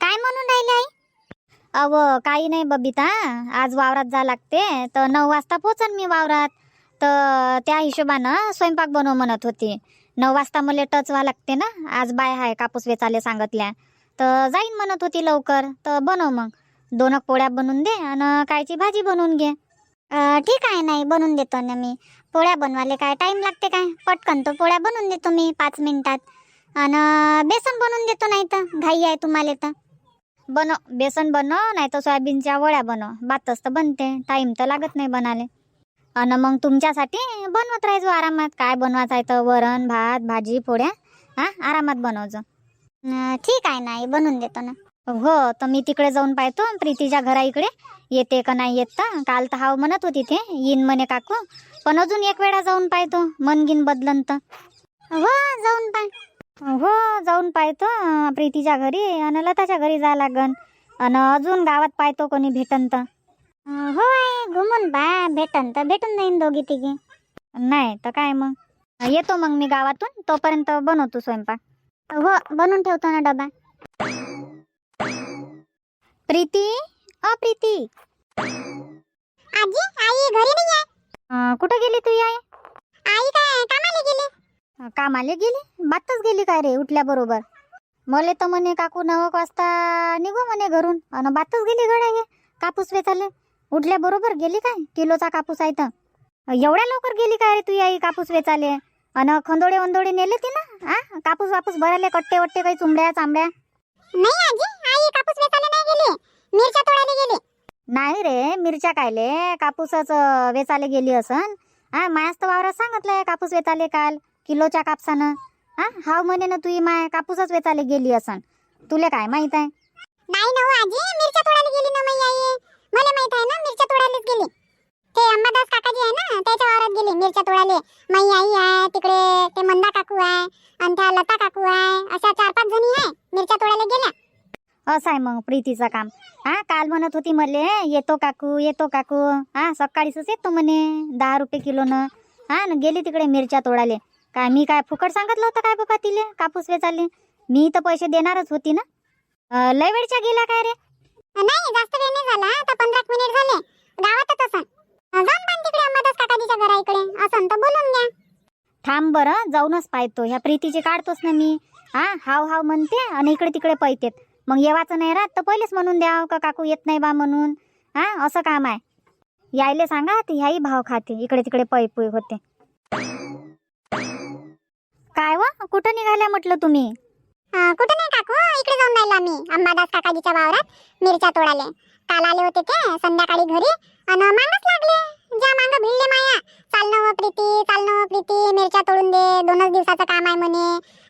काय म्हणून राहिले आई? अव काही नाही बबिता. आज वावरात जा लागते. तर नऊ वाजता पोचन मी वावरात. तर त्या हिशोबानं स्वयंपाक बनव म्हणत होती. नऊ वाजता मला टच व्हा लागते ना? आज बाय हाय कापूस वेचाले सांगितल्या. तर जाईन म्हणत होती लवकर. तर बनव मग. दोन पोळ्या बनवून दे आणि कायची भाजी बनवून घे. ठीक आहे नाही बनवून देतो ना मी. पोळ्या बनवायला काय टाईम लागते काय? पटकन तो पोळ्या बनवून देतो मी पाच मिनिटात. आणि बेसन बनवून देतो नाही तर घाई आहे तुम्हाला तर. बनव बेसन बनव नाही तर सोयाबीनच्या वड्या बनव बातच तर बनते टाईम तर लागत नाही बनाले आणि मग तुमच्यासाठी बनवत राहायचो आरामात. काय बनवायचं आहे तर वरण भात भाजी पोळ्या हां आरामात बनवજો ठीक आहे नाही बनवून देतो ना. हो तर मी तिकडे जाऊन पाहतो. प्रीतीच्या घरा इकडे. येते का नाही येत तर. काल तर हाव म्हणत होती ते. येईन म्हणे काकू. पण अजून एक वेळा जाऊन पाहतो. मन गिन बदलन तर. हो जाऊन पाय हो जाऊन पाहतो प्रीतीच्या घरी आणि लताच्या घरी जा लागन. आणि अजून गावात पाहतो कोणी भेटन तर. हो घुमून पा भेटन तर. भेटून जाईन दोघी तिघी. नाही तर काय मग? येतो मग मी गावातून तोपर्यंत बनवतो स्वयंपाक. हो बनवून ठेवतो ना डबा. प्रीती? अ प्रीती. आजी आई घरी नाही आहे. अं, कुठं गेली तू आई? आई काय कामाला गेली? कामाले गेली? बातच गेली काय रे उठल्या बरोबर मले तर म्हणे काकू नऊ वाजता निघू म्हणे घरून. अन बातच गेली गड्या हे कापूस वेचाले उठल्या बरोबर गेली काय? किलोचा कापूस आहे तर. एवढ्या लवकर गेली काय रे तू आई कापूस वेचाले अन खंदोडे वंदोडे नेले ती ना? आ? कापूस वापूस भराले कट्टे वट्टे काही चुंबड्या चांबड्या? नाही आजी आई कापूस वेचायला नाही गेली. मिरच्या तोडायला गेली. नाही रे मिरच्या कायले कापूसच अं, वेचाले गेली असन. हा मायाच तर वावरात सांगितलंय कापूस वेचाले काल. किलोच्या कापसानं? हा हाव म्हणे ना तुही माय कापूसच वेचाले गेली असन. तुले काय माहीत आहे? नाही ना हो आजी मिरच्या तोडायला गेली ना मई आई. मला माहीत आहे ना मिरच्या तोडायलाच गेली. ते अंबादास काकाजी आहे ना त्याच्या वावरात गेली मिरच्या तोडायला. मई आई आहे तिकडे ते मंदा काकू आहे आणि त्या लता काकू आहे अशा चार पाच जणी आहे मिरच्या तोडायला गेल्या. असं आहे मग प्रीतीचं काम. हा काल म्हणत होती मले येतो काकू येतो काकू. हा सकाळीच येतो म्हणे दहा रुपये किलोनं. हा न गेली तिकडे मिरच्या तोडाले काय मी काय फुकट सांगितलं होतं काय बाबा तिले? कापूस वेचाले मी तर पैसे देणारच होती ना. लय वेळच्या गेल्या काय रे? नाही जास्त वेळ नाही झाला. आता पंधरा मिनिट झाले. गावातच असन. जाऊन पण तिकडे अंबादास काकाजीच्या घरा इकडे असन तर बोलून घ्या. थांब बरं जाऊनच पाहतो. ह्या प्रीतीचे काढतोच ना मी. हा हाव हाव म्हणते आणि इकडे तिकडे पैतेत मग येवाचं नाही राहत तर पहिलेच म्हणून द्याव का काकू येत नाही बा म्हणून. हा असं काम आहे. यायले सांगा ते ह्याही भाव खाते. इकडे तिकडे पै होते. कुठं निघाल्या म्हटलं तुम्ही? कुठं नाही काकू. इकडे जाऊन राहिलो आम्ही अंबादास काकाजीच्या वावरात मिरच्या तोडाले काल आले होते ते संध्याकाळी घरी आणि मागच लागले. ज्या मांग भिडले माया. चालणं व प्रीती चालणं व प्रीती मिरच्या तोडून दे दोनच दिवसाचं काम आहे म्हणे.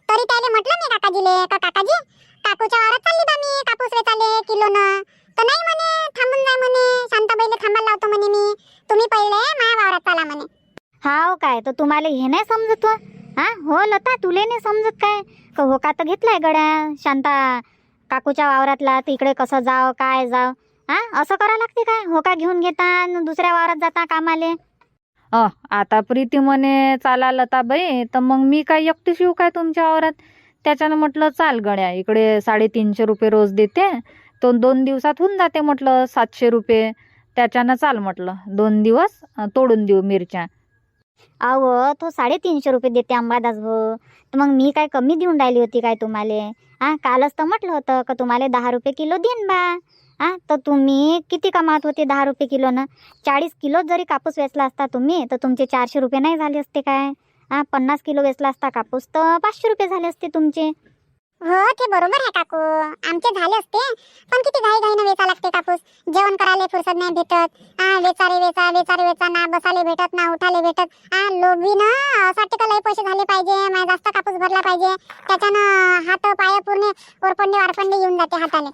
तरी त्याले म्हटलं मी काकाजीले का काकाजी? काकूच्या वावरात चालली बा मी कापूस वेचाले किलोनं तर नाही म्हणे थांबून जाय म्हणे. शांताबाईला थांबायला लावतो म्हणे मी. तुम्ही पहिले माया वावरात चाला म्हणे. हाव काय तर तुम्हाला हे नाही समजत? हा? हो लता तुले नाही समजत काय? का हो का तर घेतलाय गड्या. शांता काकूच्या वावरातला तर इकडे कसं जाव काय जाव? हा? असं करा लागते काय? हो का घेऊन घेता न दुसऱ्या वावरात जाता कामाले. अ आता प्रीती म्हणे चाला लताबाई तर मग मी काय एकटी शिव काय तुमच्या वावरात? त्याच्यानं म्हटलं चाल गड्या इकडे साडेतीनशे रुपये रोज देते. तो दोन दिवसात होऊन जाते म्हटलं सातशे रुपये. त्याच्यानं चाल म्हटलं दोन दिवस तोडून देऊ मिरच्या. अहो तो साडेतीनशे रुपये देते अंबादास भाऊ तर मग मी काय कमी देऊन राहिली होती काय तुम्हाला? हा कालच तर म्हटलं होतं का तुम्हाला दहा रुपये किलो देईन बा. हा तर तुम्ही किती कमावत होते दहा रुपये किलोनं? चाळीस किलो जरी कापूस वेचला असता तुम्ही तर तुमचे चारशे रुपये नाही झाले असते काय? हा पन्नास किलो वेचला असता कापूस तर पाचशे रुपये झाले असते तुमचे. हो ते बरोबर आहे काकू. आमचे झाले असते. पण किती घाई घाईनं वेचा लागते कापूस. जेवण करायला फुरसत नाही भेटत. आ वेचारे वेचा वेचारे वेचा ना बसाले भेटत ना उठाले भेटत. आ लोभी ना असं वाटते लय पैसे झाले पाहिजे माझा जास्त कापूस भरला पाहिजे. त्याच्यानं हात पाय पूर्ण ओरपंडे वारपंडे येऊन जाते हाताले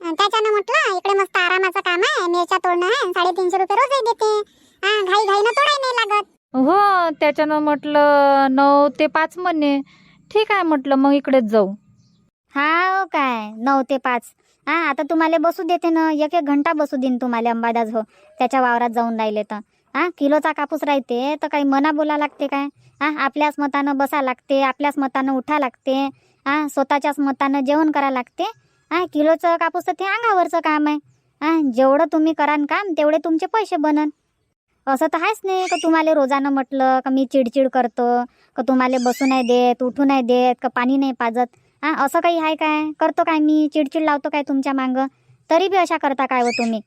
त्याच्यानं म्हटलं इकडे मस्त आरामाचं काम आहे. मिरच्या तोडणं आहे. साडेतीनशे रुपये रोजही देते. हा घाई घाईनं तोडाय नाही लागत. हो त्याच्यानं म्हटलं नऊ ते पाच म्हणे. ठीक आहे म्हटलं मग इकडेच जाऊ. हा काय? नऊ ते पाच. हा आता तुम्हाला बसू देते ना. एक एक घंटा बसू देईन तुम्हाला अंबादास हो. त्याच्या वावरात जाऊन राहिले तर. हा किलोचा कापूस राहते तर काही मना बोला लागते काय? हा आपल्याच मतानं बसा लागते आपल्याच मतानं उठा लागते. हा स्वतःच्याच मतानं जेवण करा लागते. हा किलोचं कापूस तर ते अंगावरचं काम आहे. हा जेवढं तुम्ही करान काम तेवढे तुमचे पैसे बनन. असं तर आहेच नाही का तुम्हाला रोजानं म्हटलं का मी चिडचिड करतो का तुम्हाला बसू नाही देत उठू नाही देत का पाणी नाही पाजत. हा असं काही आहे काय? करतो काय मी? चिडचिड लावतो काय तुमच्या मागं? तरी बी अशा करता काय हो तुम्ही?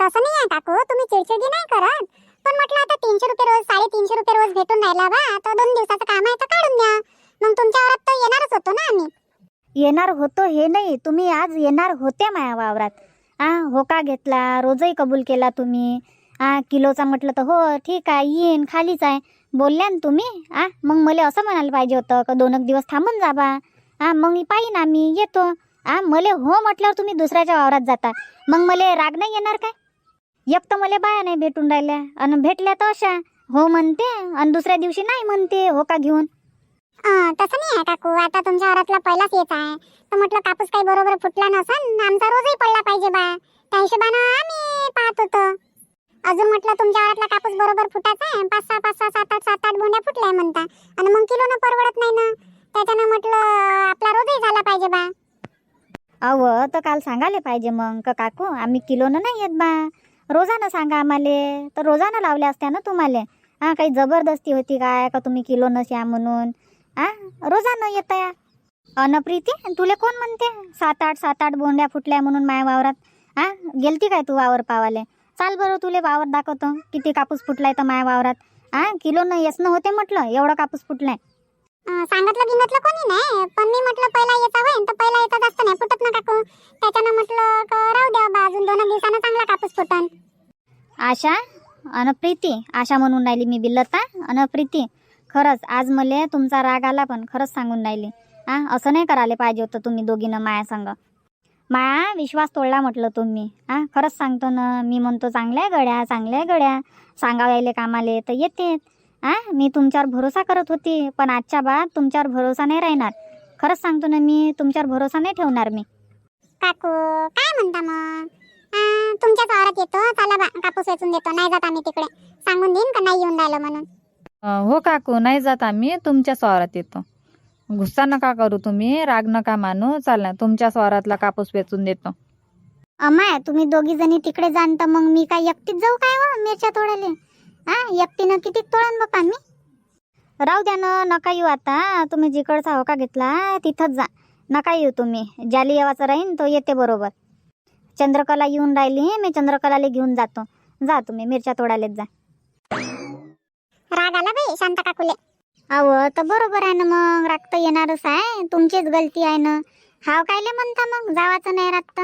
तसं नाही आहे काकू तुम्ही चिडचिडी नाही करत. पण म्हटलं आता तीनशे रुपये रोज साडेतीनशे रुपये रोज भेटून राहिला बा तर दोन दिवसाचं काम आहे तर काढून द्या. मग तुमच्या वरात तर येणारच होतो ना आम्ही. येणार होतो हे नाही तुम्ही आज येणार होते माया वावरात. आ होका घेतला रोजही कबूल केला तुम्ही. आ किलोचा म्हटलं तर हो ठीक आहे येईन खालीच आहे. बोलल्या ना तुम्ही? आ मग मला असं म्हणायला पाहिजे होतं का दोन एक दिवस थांबून जा बा. हा मग पाहिन आम्ही येतो. आ मले हो म्हटल्यावर तुम्ही दुसऱ्याच्या वावरात जाता. मग मले राग नाही येणार काय? एक तर मला बाया नाही भेटून राहिल्या आणि भेटल्या तर अशा हो म्हणते आणि दुसऱ्या दिवशी नाही म्हणते हो का घेऊन? तसं नाही आहे काकू आता तुमच्या वरातला पहिलाच येत आहे. तर म्हटलं कापूस काही बरोबर फुटला नसन आमचा रोजही पडला पाहिजे बा. त्या हिशोबानं आम्ही पाहत होतो. अजून म्हटलं तुमच्या वरातला कापूस बरोबर फुटायचा आहे पाच सहा पाच सहा सात आठ सात आठ बोंड्या फुटल्या म्हणता. आणि मग किलोनं परवडत नाही ना. त्याच्यानं म्हटलं आपला रोजही झाला पाहिजे बा. अव तर काल सांगायला पाहिजे मग का काकू आम्ही किलोनं नाही येत बा. रोजानं सांगा आम्हाला. तर रोजानं लावल्या असत्या ना तुम्हाला. हा काही जबरदस्ती होती काय का तुम्ही किलो नस्या म्हणून? हा रोजानं येत या अनप्रीती तुले कोण म्हणते? सात आठ सात आठ बोंड्या फुटल्या म्हणून माया वावरात. हा गेलती काय तू वावर पावाले? चाल बरं तुले वावर दाखवतो. किती कापूस फुटलाय तर माया वावरात. हा किलोनं येसनं होते म्हटलं एवढा कापूस फुटलाय. सांगितलं गिंगतलं कोणी नाही पण मी म्हटलं पहिला येता होईन तर पहिला येता जास्त नाही फुटत ना काकू. त्याच्यानं म्हटलं का राहू द्या बा अजून दोन दिवसानं चांगला कापूस फुटन. आशा अन प्रीती आशा म्हणून राहिली मी बिल्लता अन प्रीती खरंच आज मले तुमचा राग आला पण खरंच सांगून राहिली. हा असं नाही करायला पाहिजे होतं तुम्ही दोघीनं माया संग माया विश्वास तोडला म्हटलं तुम्ही. हा खरंच सांगतो ना मी म्हणतो चांगल्या गड्या चांगल्या गड्या सांगावयाले कामाले तर येते हा मी तुमच्यावर भरोसा करत होती पण आजच्या बाद तुमच्यावर भरोसा नाही राहणार. खरंच सांगतो ना मी तुमच्यावर भरोसा नाही ठेवणार मी. काकू काय म्हणता मग? अं, तुमच्याच वावरात येतो चला बा कापूस वेचून देतो नाही जात आम्ही तिकडे. सांगून देईन का नाही येऊन राहिलं म्हणून? अं, हो काकू नाही जात आम्ही तुमच्या स्वारात येतो. गुस्सा नका करू तुम्ही राग नका मानू चाल तुमच्या स्वारातला कापूस वेचून देतो. अमाय तुम्ही दोघी जणी तिकडे जाण तर मग मी काय एकटीच जाऊ काय व मिरच्या तोडाले हा एकटीनं किती तोडन बापा मी राहू द्या ना नका येऊ आता. तुम्ही जिकडचा होका घेतला तिथंच जा. नका येऊ तुम्ही. ज्याला येवाचं राहीन तो येते बरोबर. चंद्रकला येऊन राहिली मी चंद्रकलाला घेऊन जातो. जा तुम्ही मिरच्या तोडालेच जा. राग आला बाई शांता काकूले. अव तर बरोबर आहे ना मग. राग तर येणारच आहे. तुमचीच गलती आहे ना. हाव कायले म्हणता मग? जावाचं नाही रागत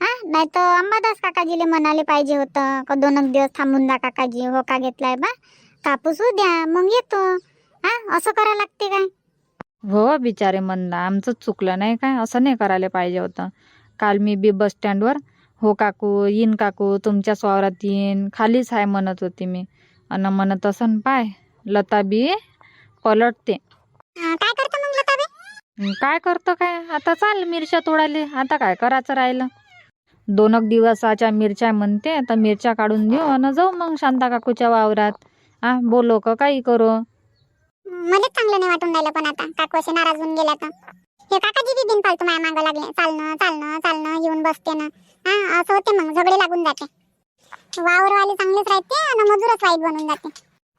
हा? नाही तर अंबादास काकाजीले म्हणाले पाहिजे होतं का दोन दिवस थांबून जा काकाजी हो का घेतलाय बा? कापूस होऊ द्या मग येतो. हा? असं करा लागते काय? हो बिचारे मंदा आमचंच चुकलं नाही काय? असं नाही करायला पाहिजे होतं. काल मी बी बस स्टँडवर हो काकू येईन काकू तुमच्या स्वारात येईन खालीच आहे म्हणत होती मी. अन म्हणत असन पाय लता बी पलटते. काय करतो मग काय करतं काय? आता चाल मिरच्या तोडाले आता काय करायचं राहिलं? दोन एक दिवसाच्या मिरच्या म्हणते तर मिरच्या काढून देऊ आणि जाऊ मग शांता काकूच्या वावरात. आ बोलो का काही करू? मलाच चांगलं नाही वाटून राहिलं पण आता. काकू असे नाराज होऊन गेल्या तर हे काकाजी बी बिन पालतू माया मागं लागले. चालणं चालणं चालणं येऊन बसते ना. हा असं होते मग झगडे लागून जाते. वावरवाले चांगलेच राहते आणि मजूरच वाईट बनून जाते.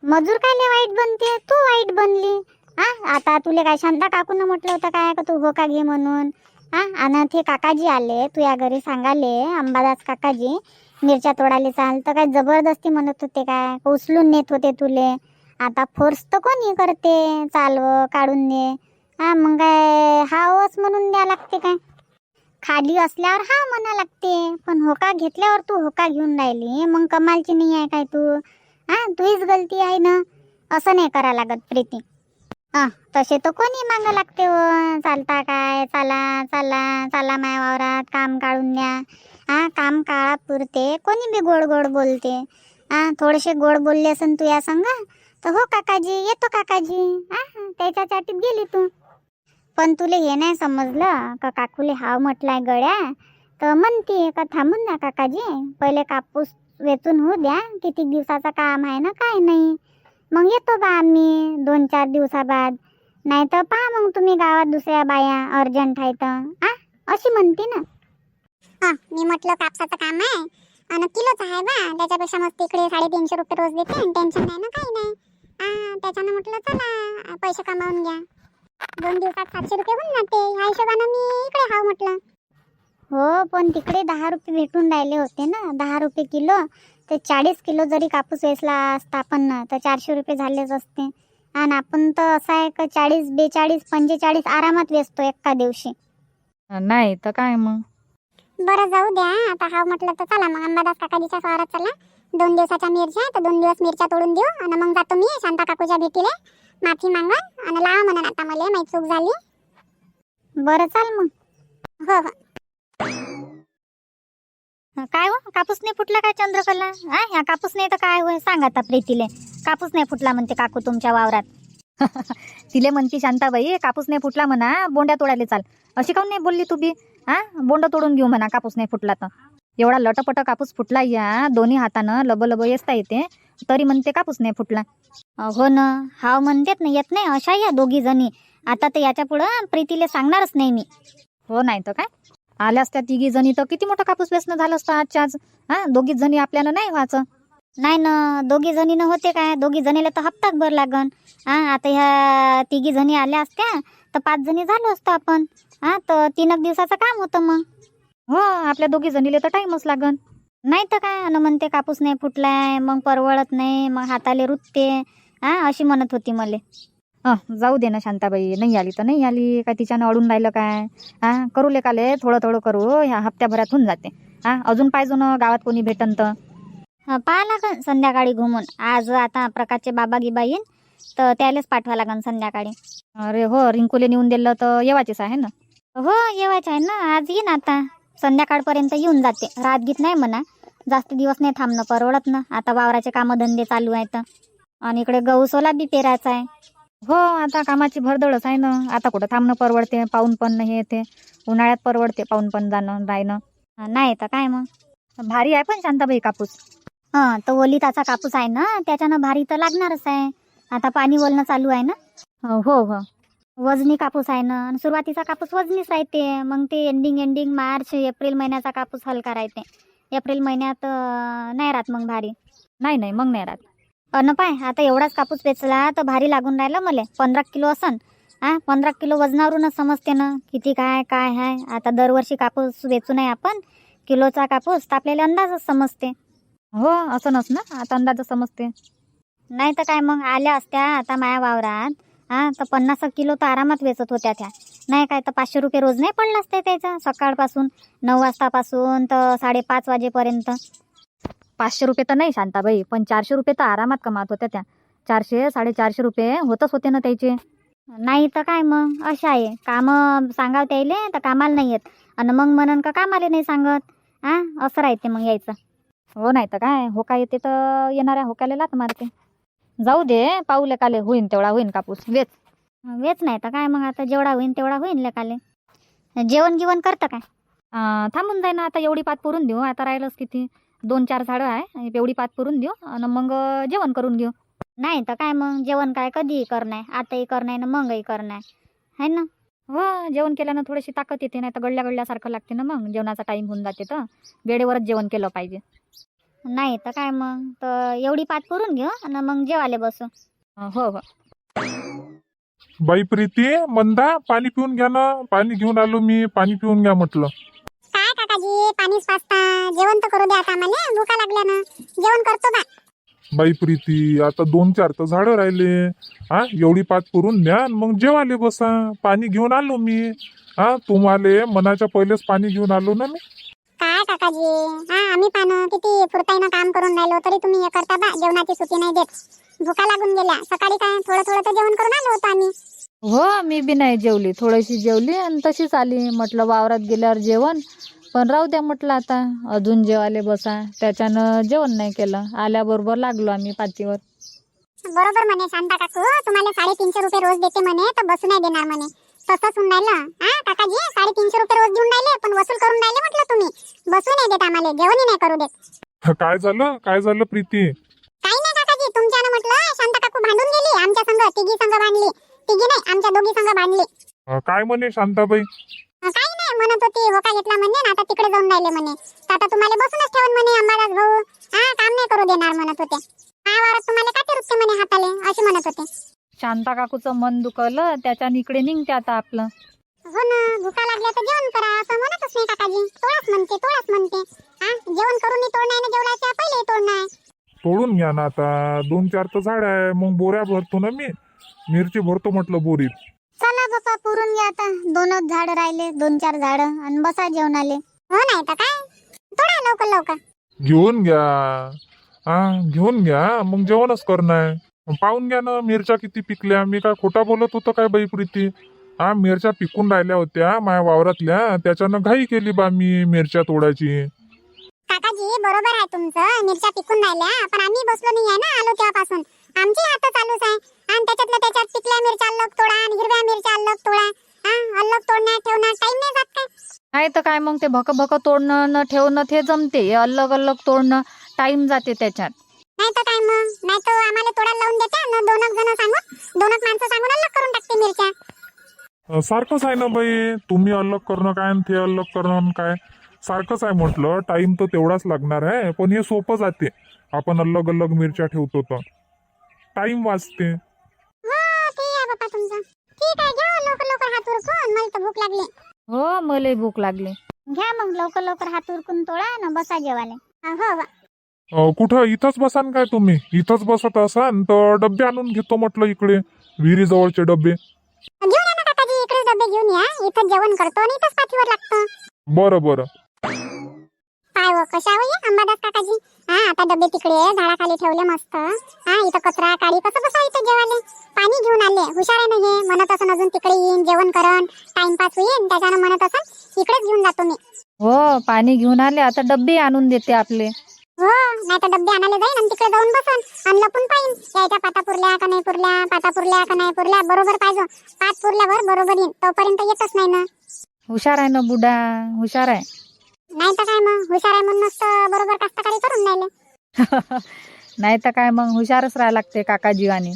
मजूर कायले वाईट बनते? तू वाईट बनली. हा आता तुले काय शांता काकून म्हटलं होतं काय? का तू हो का घे म्हणून? हा आणि ते काकाजी आले तू या घरी सांगाले अंबादास काकाजी मिरच्या तोडाले चाल. तर काय जबरदस्ती म्हणत होते काय उचलून नेत होते तुले? आता फोर्स तर कोणी करते? चालव काढून दे हा मग काय हावच म्हणून द्या लागते काय? खाली असल्यावर हा म्हणा लागते. पण होका घेतल्यावर तू होका घेऊन राहिली. मग कमालची नाही आहे काय तू? हा तुझीच गलती आहे ना? असं नाही करा लागत प्रीती. तसे तर कोणी मागं लागते हो. चालता काय? चला चला चला माया वावरात काम काढून द्या हा काम काळा पुरते. कोणी बी गोड गोड बोलते. हा थोडेसे गोड बोलले असन तू या संग तर हो काकाजी येतो काकाजी. हा त्याच्या चाटीत गेली तू. पण तुले हे नाही समजलं का काकूले हाव म्हटलाय गड्या? तर म्हणते का थांबून ना काकाजी. पहिले कापूस वेचून होऊ द्या. किती दिवसाचं काम आहे ना काय नाही. मग येतो बा आम्ही दोन चार दिवसाबाद. नाही तर पहा मग तुम्ही गावात दुसऱ्या बाया अर्जंट आहे तर. आ? अशी म्हणते ना. हा मी म्हटलं कापसाचं काम आहे. आणि किलोच आहे बा. त्याच्यापेक्षा मस्त इकडे साडेतीनशे रुपये रोज देते आणि टेन्शन नाही ना काही नाही. हा त्याच्यानं म्हटलं चला पैसे कमावून घ्या. दोन दिवसात सातशे रुपये होऊन जाते. ह्या हिशोबानं मी इकडे हाव म्हटलं. हो पण तिकडे दहा रुपये भेटून राहिले होते ना. दहा रुपये किलो. ते चाळीस किलो जरी कापूस वेचला असता आपण तर चारशे रुपये झालेच असते. आणि आपण तर असं आहे का चाळीस बेचाळीस पंचेचाळीस आरामात वेचतो एका दिवशी. नाही तर काय मग? बरं जाऊ द्या. आता हाव म्हटलं तर चला मग. अंबादास काकाजीच्या स्वारात चला. दोन दिवसाच्या मिरच्या आहे, तर दोन दिवस मिरच्या तोडून देऊ. आणि मग जातो मी शांता काकूच्या भेटीले. माफी मागून आणि लावा म्हणून आता मला. माहीत चूक झाली. बरं चाल मग. हो हो. काय हो? कापूस नाही फुटला काय चंद्रकला? हा ह्या कापूस नाही तर काय होय? सांग आता प्रीतीले. कापूस नाही फुटला म्हणते काकू तुमच्या वावरात. तिले म्हणती शांताबाई कापूस नाही फुटला म्हणा बोंड्या तोडायला चाल. अशी काऊन नाही बोलली तू बी? हा बोंड तोडून घेऊ म्हणा कापूस नाही फुटला तर. एवढा लटपट कापूस फुटला या दोन्ही हातानं लब लब येसता येते तरी म्हणते कापूस नाही फुटला. हो ना हाव म्हणतेत ना येत नाही अशा या दोघी जणी. आता तर याच्या पुढं प्रीतीले सांगणारच नाही मी. हो नाही तर काय? आल्यास त्या तिघी जणी तर किती मोठा कापूस वेचणं झालं असतं आजच्या आज. हा दोघीच जणी आपल्याला नाही व्हायचं. नाही ना दोघी जणीनं होते काय? दोघी जणीला तर हप्ताक भर लागन. हा आता ह्या तिघी जणी आल्या असत्या तर पाच जणी झालो असतो आपण. हा तर तीन एक दिवसाचं काम होतं मग. हो आपल्या दोघी जणीला तर टाईमच लागन. नाही तर काय अन म्हणते कापूस नाही फुटलाय मग परवडत नाही मग हाताले रुतते. हा अशी म्हणत होती मले. अं, जाऊ दे ना शांताबाई नाही आली तर नाही आली. काय तिच्यानं अडून राहिलं काय? हा करू लेकाले थोडं थोडं करू. ह्या हप्त्याभरात होऊन जाते. हा अजून पाहिजे ना गावात कोणी भेटन तर. पाहा लागन संध्याकाळी घुमून. आज आता प्रकाशचे बाबा गिबा येईन तर त्यालाच पाठवा लागन संध्याकाळी. अरे हो रिंकूले नेऊन दिलं तर येवाचेच आहे ना? हो येवायचं आहे ना. आज येईन आता. संध्याकाळपर्यंत येऊन जाते. रात गीत नाही म्हणा. जास्त दिवस नाही थांबणं परवडत ना. आता वावराचे कामधंदे चालू आहेत. आणि इकडे गहू सोला बी पेरायचा आहे. हो आता कामाची भरदळच आहे ना. आता कुठं थांबणं परवडते पाऊन पण हे येते. उन्हाळ्यात परवडते पाऊन पण जाणं राहणं. नाही तर काय मग? भारी आहे पण शांताबाई कापूस. हां तर ओलिताचा कापूस आहे ना त्याच्यानं भारी तर लागणारच आहे. आता पाणी वलणं चालू आहे ना? हो हो वजनी कापूस आहे ना आणि सुरुवातीचा कापूस वजनीच राहते. मग ते एंडिंग एंडिंग मार्च एप्रिल महिन्याचा कापूस हलका राहते. एप्रिल महिन्यात नाही राहत मग भारी. नाही नाही मग नाही राहत. अन पाय आता एवढाच कापूस वेचला तर भारी लागून राहिला मले. पंधरा किलो असन. हा पंधरा किलो वजनावरूनच समजते ना. किती काय काय आहे आता दरवर्षी कापूस वेचू नये आपण. किलोचा कापूस तर आपल्याला अंदाजच समजते. हो असं नस ना. आता अंदाजच समजते. नाही तर काय मग? आल्या असत्या आता माया वावरात. हा तर पन्नास किलो तर आरामात वेचत होत्या त्या. नाही काय तर पाचशे रुपये रोज नाही पडला असते त्याचा? सकाळपासून नऊ वाजतापासून तर साडेपाच वाजेपर्यंत. पाचशे रुपये तर नाही शांताबाई पण चारशे रुपये तर आरामात कमावत होत्या त्या. चारशे साडेचारशे रुपये होतच होते ना त्याचे. नाही तर काय मग? अशा आहे. कामं सांगाव त्याले तर कामाला नाही येत. आणि मग म्हणन का कामाला नाही सांगत? हा असं राहते मग यायचं. हो नाही तर काय? होका येते तर येणाऱ्या होकाले लात मारते. जाऊ दे पाहू लेकाले होईन तेवढा होईन कापूस. वेच. वेच नाही तर काय मग? आता जेवढा होईन तेवढा होईन लेकाले जेवण गिवण करतं काय? अं, थांबून जाईन आता. एवढी पात पुरून देऊ. आता राहिलंच किती? दोन चार झाडं आहे एवढी पात पुरून देऊ आणि मग जेवण करून घेऊ. नाही तर काय मग जेवण काय कधीही करणार आताही करणार ना मगही करणार. है ना? हो जेवण केल्यानं थोडीशी ताकद येते नाही तर गळल्या गळल्यासारखं लागते ना मग जेवणाचा टाईम होऊन जाते तर. वेळेवरच जेवण केलं पाहिजे. नाही तर काय मग तर एवढी पात पुरून घेऊ आणि मग जेवायला बसू. हो हो. बाई प्रीती मंदा पाणी पिऊन घ्या ना पाणी घेऊन आलो मी पाणी पिऊन घ्या म्हटलं. पाणीच पाचता. जेवण तर करू द्या आता मला भुका लागल्या ना जेवण करतो बा. बाई प्रीती आता दोन चार तर झाडं राहिले. हा एवढी पात पुरून द्या मग जेवाले बसा. पाणी घेऊन आलो मी. हा तुम्हाला मनाच्या पहिलेच पाणी घेऊन आलो ना मी. काय काकाजी? हा आम्ही पानं किती फुरताईनं काम करून राहिलो तरी तुम्ही हे करता बा. जेवणाची सुटी नाही देत. भुका लागून गेल्या. सकाळी काय थोडं थोडं तर जेवण करून आलो होतो आम्ही. हो मी बी नाही जेवली. थोडीशी जेवली आणि तशीच आली. म्हटलं वावरात गेल्यावर जेवण. पण राहू द्या म्हटलं आता. अजून जेवायला बसा. त्याच्यानं जेवण नाही केलं. आल्याबरोबर लागलो आम्ही पातीवर बरोबर म्हणे शांता काकू. तुम्हाला साडेतीनशे रुपये रोज देते म्हणे तर बसू नाही देणार म्हणे. तसंच होऊन राहिलं. हा काकाजी साडेतीनशे रुपये रोज देऊन राहिले पण वसूल करून राहिले म्हटलं तुम्ही. बसू नाही देत आम्हाला जेवणही नाही करू देत. काय झालं? काय झालं प्रीती? काही नाही काकाजी तुमच्यानं म्हटलं शांता काकू भांडून गेली आमच्या संघ तिघी संघ भांडली. तिघी नाही आमच्या दोघी संघ भांडली. अं, काय म्हणे शांताबाई? काही नाही म्हणत होती होका घेतला म्हणे ना आता तिकडे जाऊन राहिले म्हणे. तर आता तुम्हाला बसूनच ठेवून म्हणे अंबादास भाऊ. हा काम नाही करू देणार म्हणत होते. हा वावरात तुम्हाला काटे रुपते म्हणे हाताले? असे म्हणत होते. शांता काकूचं मन दुखलं त्याच्यानं इकडे निघते आता आपलं. हो ना भुका लागल्या तर जेवण करा असं म्हणतच नाही काकाजी. तोडाच म्हणते तोडाच म्हणते. हा जेवण करून तोड नाही ना जेवढ्याच्या पहिले तोड नाही तोडून घ्या ना आता. दोन चार तर झाड आहे मग बोऱ्या भरतो ना मी. मिरची भरतो म्हटलं बोरीत. चला बापा पुरून घ्या आता. दोनच झाड राहिले दोन चार झाड आणि बसा जेवणाले हो नाही तर काय? तोडा लवकर लवकर. घेऊन घ्या. हा घेऊन घ्या. मग जेवणच करणार. पाहून घ्या ना मिरच्या किती पिकल्या. मी काय खोटा बोलत होतो काय बाई प्रीती? हा मिरच्या पिकून राहिल्या होत्या माझ्या वावरातल्या. त्याच्यानं घाई केली बा मी मिरच्या तोडायची. काकाजी बरोबर आहे तुमचं. मिरच्या पिकून राहिल्या पण आम्ही बसलो नाही आहे ना आलो तेव्हापासून. आमची आता चालूच आहे. आणि त्याच्यातल्या त्याच्यात पिकल्या मिरच्या अलग तोडा आणि हिरव्या मिरच्या अलग तोडा. हा अलग तोडण्यात ठेवण्यात टाइम नाही जात काय. नाही तर काय मग ते भक भक तोडणं न ठेवणं ते जमते. हे अलग अलग तोडणं टाइम जाते त्याच्यात. नाही तर काय मग? नाही तर आम्हाला तोडायला लावून देते न दोनक जण सांगून दोनक माणसं सांगून अलग करून टाकते मिरच्या. अं, सारखंच आहे ना बाई. तुम्ही अलग करणं काय आणि ते अलग करणं काय? सारखंच आहे म्हटलं. टाइम तर तेवढाच लागणार आहे. पण हे सोपं जाते. आपण अलग अलग मिरच्या ठेवतो तर. टाइम वाचते. बापा तुमचं. ठीक आहे घ्या लवकर लवकर हात उरकून मला तर भूक लागली. हो मला भूक लागली. घ्या मग लवकर लवकर हात उरकून तोडा ना बसा जेवाले हा, हो अं, कुठं? इथंच बसान काय तुम्ही? इथंच बसत असाल तर डबे आणून घेतो म्हटलं इकडे विहिरीजवळचे डबे घेऊन या ना काकाजी इकडे डबे घेऊन या. इथं जेवण करतो आणि इथंच पाठीवर लागतो. बरं बरं. काय व कशा हो? अंबादास काकाजी? हा आता डबे तिकडे झाडाखाली ठेवले मस्त. हा इथं कचरा काळी कसं बसा इथं जेवाले पाणी घेऊन आले हुशार आहे ना हे? म्हणत असं अजून तिकडे येईन जेवण करण टाइमपास होईन त्याच्यानं म्हणत असं इकडेच घेऊन जातो मी हो पाणी घेऊन आले आता डब्बे आणून देते आपले. हो नाही तर डबे आणायला जाईन आणि तिकडे जाऊन बसन आणि लपून पाहिन. यायच्या पाता पुरल्या का नाही पुरल्या पाता पुरल्या का नाही पुरल्या बरोबर पाहिजे. पाच पुरल्यावर बरोबर येईन तोपर्यंत येतच नाही ना. हुशार आहे ना बुडा हुशार आहे. नाही तर काय मग? हुशार आहे म्हणून नुसतं बरोबर कास्तकारी करून राहिले. नाही तर काय मग? हुशारच राहायला लागते काका जीवानी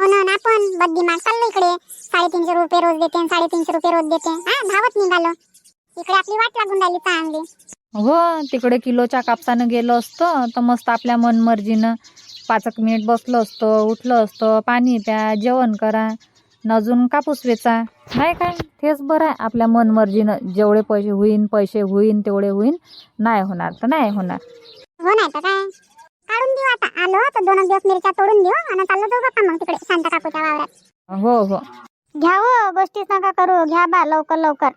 म्हणून आपण बद्दी माग चाललो इकडे. साडेतीनशे रुपये रोज देते आणि साडेतीनशे रुपये रोज देते. हा धावत निघालो. इकडे आपली वाट लागून राहिली चांगली. हो तिकडे किलोच्या कापसानं गेलो असतो तर मस्त आपल्या मनमर्जीनं पाच एक मिनिट बसलो असतो उठलो असतो पाणी प्या जेवण करा न अजून कापूस वेचा. नाही काय? तेच बरं आहे. आपल्या मनमर्जीनं जेवढे पैसे होईन पैसे होईन तेवढे होईन. नाही होणार तर नाही होणार. हो नाही तर काय? काढून देऊ आता. आलो तर दोन दिवस मिरच्या तोडून देऊ आणि चाललो जाऊ बापा मग तिकडे शांता काकूच्या वावरात. हो हो. घ्या हो गोष्टीच नका करू. घ्या बा लवकर लवकर.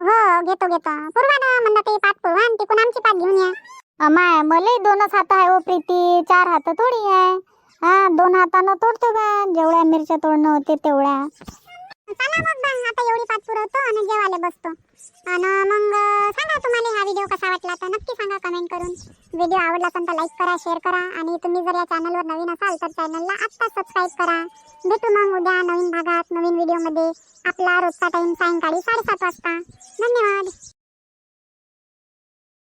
हो घेतो घेतो. पूर्वा ना म्हणलं ते पाच पूर्वा आणि तिकून आमची पाच घेऊन या. अमाय मलाही दोनच हात आहे ओ प्रीती. चार हात थोडी आहे. हा दोन हातानं तोडतो का जेवढ्या मिरच्या तोडणं होते तेवढ्या. चला मग बा आता एवढी पाच पुरवतो आणि जेवायला बसतो. आणि मग सांगा तुम्हाला हा व्हिडिओ कसा वाटला तर नक्की सांगा कमेंट करून. व्हिडिओ आवडला असेल तर लाईक करा शेअर करा. आणि तुम्ही जर या चॅनलवर नवीन असाल तर चॅनलला आत्ता सबस्क्राईब करा. भेटू मग उद्या नवीन भागात नवीन व्हिडिओमध्ये आपला रोजचा टाईम सायंकाळी साडेसात वाजता. धन्यवाद.